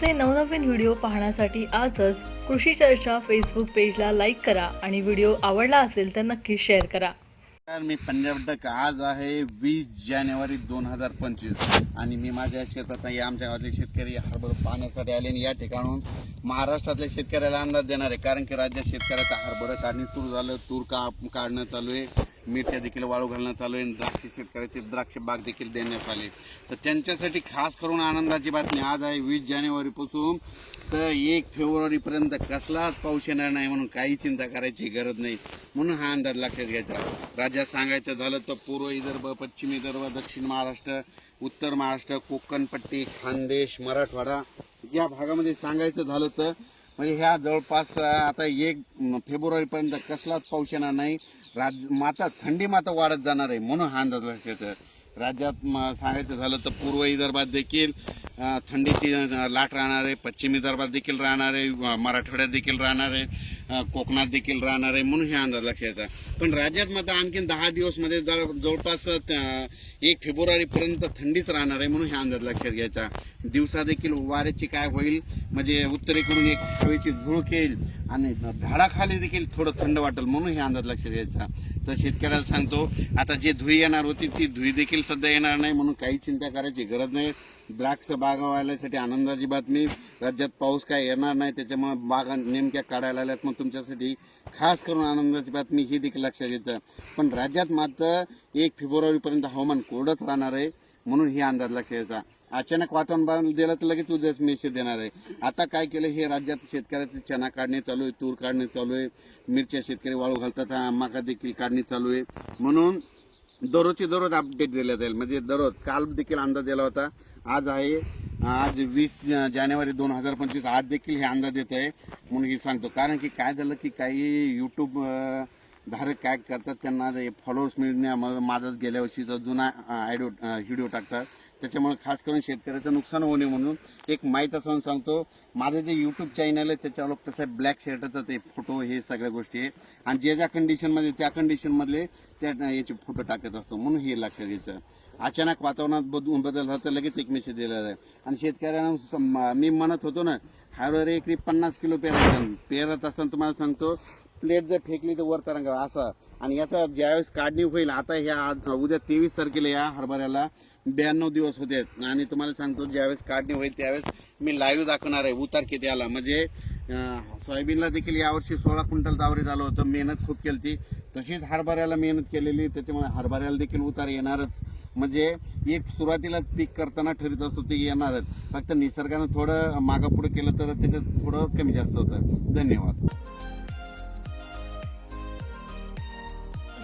आमचे नवनवीन व्हिडिओ पाहण्यासाठी आजच कृषी चर्चा फेसबुक पेजला लाईक करा आणि व्हिडिओ आवडला असेल तर नक्की शेअर करा. नमस्कार मी पंजाब डक. आज आहे वीस जानेवारी दोन हजार पंचवीस आणि मी माझ्या शेतात नाही आमच्या गावातले शेतकरी हरभरा पाहण्यासाठी आले आणि या ठिकाणून महाराष्ट्रातल्या शेतकऱ्याला अंदाज देणार आहे. कारण की राज्यात शेतकऱ्याचा हरभरा काढणी सुरू झालं तूर का काढणं चालू आहे. मिरच्या देखील वाळू घालणं चालू आहे द्राक्ष शेतकऱ्याचे द्राक्ष बाग देखील देण्यात आले. तर त्यांच्यासाठी खास करून आनंदाची बातमी आज आहे वीस जानेवारीपासून. तर एक फेब्रुवारीपर्यंत कसलाच पाऊस येणार नाही म्हणून काही चिंता करायची गरज नाही म्हणून हा अंदाज लक्षात घ्यायचा. राज्यात सांगायचं झालं तर पूर्व विदर्भ पश्चिम विदर्भ दक्षिण महाराष्ट्र उत्तर महाराष्ट्र कोकणपट्टी खानदेश मराठवाडा या भागामध्ये सांगायचं झालं तर म्हणजे ह्या जवळपास आता एक फेब्रुवारीपर्यंत कसलाच पाऊस येणार नाही. राज माता थंडी माता वाढत जाणार आहे म्हणून हा अंदाज राज्यात म, सांगायचं झालं तर पूर्व विदर्भात देखील थंडीची लाट राहणार आहे पश्चिम विदर्भात देखील राहणार आहे मराठवाड्यात देखील राहणार आहे कोकणात देखील राहणार आहे म्हणून हे अंदाज लक्षात येतात पण राज्यात मात्र आणखीन दहा दिवसमध्ये जर जवळपास एक फेब्रुवारीपर्यंत थंडीच राहणार आहे म्हणून हे अंदाज लक्षात घ्यायचा. दिवसा देखील वाऱ्याची काय होईल म्हणजे उत्तरेकडून एक हवेची झुळूक येईल आणि झाडाखाली देखील थोडं थंड वाटेल म्हणून हे अंदाज लक्षात घ्यायचा. तर शेतकऱ्याला सांगतो आता जे धुई येणार होती ती धुई देखील सध्या येणार नाही म्हणून काही चिंता करायची गरज नाही. द्राक्ष बागावाल्यासाठी आनंदाची बातमी. राज्यात पाऊस काय येणार नाही त्याच्यामुळे बागा नेमक्या काढायला आल्यात मग तुमच्यासाठी खास करून आनंदाची बातमी ही देखील लक्षात येतं. पण राज्यात मात्र एक फेब्रुवारीपर्यंत हवामान कोरडंच राहणार आहे म्हणून ही अंदाज लक्षात घ्यायचा अचानक वातावरण बदल दिलं तर लगेच उद्याच मेसेज देणार आहे. आता काय केलं हे राज्यात शेतकऱ्याचे चना काढणे चालू आहे तूर काढणे चालू आहे. मिरच्या शेतकरी वाळू घालतात हा मका देखील काढणे चालू आहे. म्हणून दररोजची दररोज अपडेट दिल्या जाईल. म्हणजे दररोज काल देखील अंदाज दिला होता. आज आहे आज वीस जानेवारी दोन हजार पंचवीस आज देखील हे अंदाज येत आहे म्हणून हे सांगतो. कारण की काय झालं की काही यूट्यूब धारक काय करतात त्यांना फॉलोअर्स मिळण्या माझाच गेल्या वर्षीचा जुना आयडिओ व्हिडिओ टाकतात. त्याच्यामुळे खास करून शेतकऱ्याचं नुकसान होऊ नये म्हणून एक माहीत असं सांगतो माझं जे यूट्यूब चॅनल आहे त्याच्यावर कसं आहे ब्लॅक शर्टाचं ते फोटो हे सगळ्या गोष्टी आहे. आणि ज्या ज्या कंडिशनमध्ये त्या कंडिशनमधले त्या याचे फोटो टाकत असतो. म्हणून हे लक्षात घ्यायचं. अचानक वातावरणात बदलून बदल झाला तर लगेच एक मेसेज दिलेला आहे. आणि शेतकऱ्यांना मी म्हणत होतो ना हरभरा एकरी पन्नास किलो पेरायचं पेरत असताना तुम्हाला सांगतो प्लेट जर फेकली तर वर तरंगा असं. आणि याचा ज्यावेळेस काढणी होईल आता ह्या उद्या तेवीस तारखेला या हरभऱ्याला ब्याण्णव दिवस होते. आणि तुम्हाला सांगतो ज्यावेळेस काढणी होईल त्यावेळेस मी लाईव्ह दाखवणार आहे उतार किती आला म्हणजे सोयाबीनला देखील यावर्षी सोळा क्विंटल तावरी झालं होतं मेहनत खूप केली ती तशीच हरभऱ्याला मेहनत केलेली त्याच्यामुळे हरभऱ्याला देखील उतार येणारच. म्हणजे एक सुरुवातीला पीक करताना ठरत असतो ते येणारच. फक्त निसर्गानं थोडं मागापुढे केलं तर त्याच्यात थोडं कमी जास्त होतं. धन्यवाद.